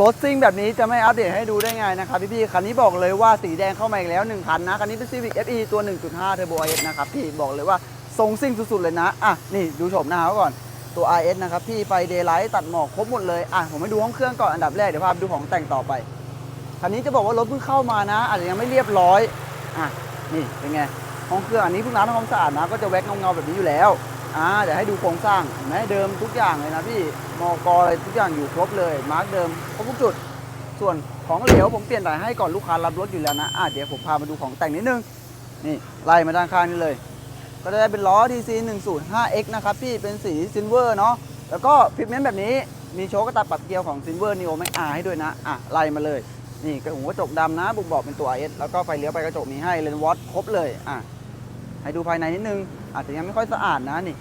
รถซิ่งแบบนี้จะไม่อัปเดตให้ดูได้ไงนะครับพี่ๆคันนี้บอกเลยว่าสีแดงเข้ามาอีกแล้ว1คันนะ คันนี้เป็น Civic FE ตัว 1.5 Turbo IS นะครับพี่บอกเลยว่าทรงซิ่งสุดๆเลยนะ อะ นี่ดูโฉมหน้าเขาก่อนตัว IS นะครับพี่ไฟเดย์ไลท์ตัดหมอกครบหมดเลย อะ ผมไปดูห้องเครื่องก่อนอันดับแรก เดี๋ยวพาไปดูของแต่งต่อไป คันนี้จะบอกว่ารถเพิ่งเข้ามานะ อาจจะยังไม่เรียบร้อย อะ นี่เป็นไงห้องเครื่องอันนี้เพิ่งล้างทำความสะอาดนะก็จะแว็กเงาๆแบบนี้อยู่แล้ว อ่าเดี๋ยวให้ดูโครงสร้างเห็นไหมเดิมทุกอย่างเลยนะพี่มอกอะไรทุกอย่างอยู่ครบเลย มาร์กเดิมครบทุกจุด ส่วนของเหลวผมเปลี่ยนถ่ายให้ก่อนลูกค้ารับรถอยู่แล้วนะอะเดี๋ยวผมพามาดูของแต่งนิดนึงนี่ไล่มาด้านข้างนี่เลย ก็จะได้เป็นล้อ TC 105X นะครับพี่เป็นสีซิลเวอร์เนาะแล้วก็ฟิตเมนต์แบบนี้มีโชว์กระตับปรับเกียร์ของ Silver Neo Max R ให้ด้วยนะอะไล่มาเลยนี่กระหูกระจกดำนะบุกบอกเป็นตัว IS แล้วก็ไฟเลี้ยวไปกระจกมีให้เลนส์วอตครบเลยอะ ให้ดูภายในนิดนึง อาจจะยังไม่ค่อยสะอาดนะนี่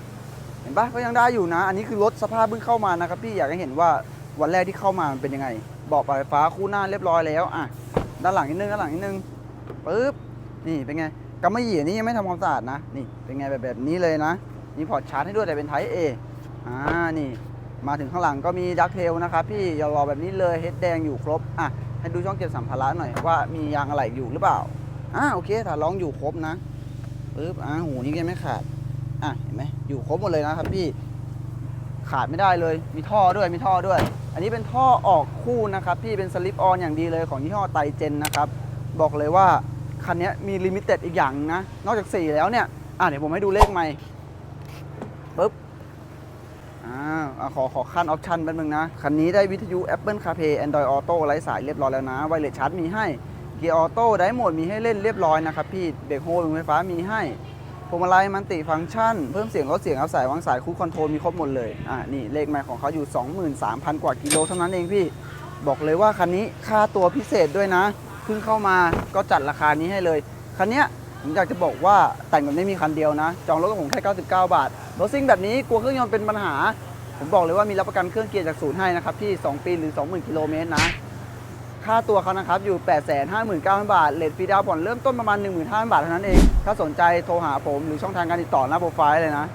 เห็นปะก็ยังได้อยู่นะ อันนี้คือรถสภาพเพิ่งเข้ามานะครับพี่อยากให้เห็นว่าวันแรกที่เข้ามามันเป็นยังไงบอกปลายฟ้าคู่หน้าเรียบร้อยแล้วอะด้านหลังนิดนึงด้านหลังนิดนึงปึ๊บนี่เป็นไงกำมะหยี่นนี้ยังไม่ทำความสะอาดนะนี่เป็นไงแบบแบบนี้เลยนะมีพอร์ตชาร์จให้ด้วยแต่เป็นไทป์ A อ่านี่มาถึงข้างหลังก็มีดักเทลนะครับพี่อย่ารอแบบนี้เลยเฮดแดงอยู่ครบอะให้ดูช่องเก็บสัมภาระหน่อยว่ามียางอะไหล่อยู่หรือเปล่าอ่าโอเคถ้าร้องอยู่ครบนะ ปึ๊บอ่าหูนี่ยังไม่ขาด อะเห็นไหมอยู่ครบหมดเลยนะครับพี่ ขาดไม่ได้เลย มีท่อด้วยมีท่อด้วย อันนี้เป็นท่อออกคู่นะครับ พี่เป็นสลิปออนอย่างดีเลยของยี่ห้อไตเจนนะครับ บอกเลยว่าคันนี้มีลิมิเต็ดอีกอย่างนะ นอกจาก 4 แล้วเนี่ย อะเดี๋ยวผมให้ดูเลขใหม่ปึ๊บอ่าขอขอขั้นออปชันแป๊บนึงนะ คันนี้ได้วิทยุ Apple CarPlay Android Auto ไร้สายเรียบร้อยแล้วนะไวเลสชาร์จมีให้ เกียร์ออโต้ได้โหมดมีให้เล่นเรียบร้อยนะครับพี่เบรกโฮลงไฟฟ้ามีให้พวงมาลัยมันติฟังก์ชัน เพิ่มเสียงลดเสียงเอาสายวางสายคูคอนโทรลมีครบหมดเลย อ่านี่เลขไมล์ของเขาอยู่ 23,000 กว่ากิโลเท่านั้นเองพี่ บอกเลยว่าคันนี้ค่าตัวพิเศษด้วยนะ เพิ่งเข้ามาก็จัดราคานี้ให้เลย คันเนี้ยผมอยากจะบอกว่าแต่งแบบไม่มีคันเดียวนะ จองรถกับผมแค่ 99 บาทรถซิ่งแบบนี้กลัวเครื่องยนต์เป็นปัญหา ผมบอกเลยว่ามีรับประกันเครื่องเกียร์จากศูนย์ให้นะครับพี่ 2 ปีหรือ 20,000 กิโลเมตรนะ ค่าตัวเขานะครับอยู่ 859,000 บาทเลทฟรีดาวผ่อนเริ่มต้นประมาณ 15,000 บาทเท่านั้นเอง ถ้าสนใจโทรหาผมหรือช่องทางการติดต่อหน้าโปรไฟล์เลยนะ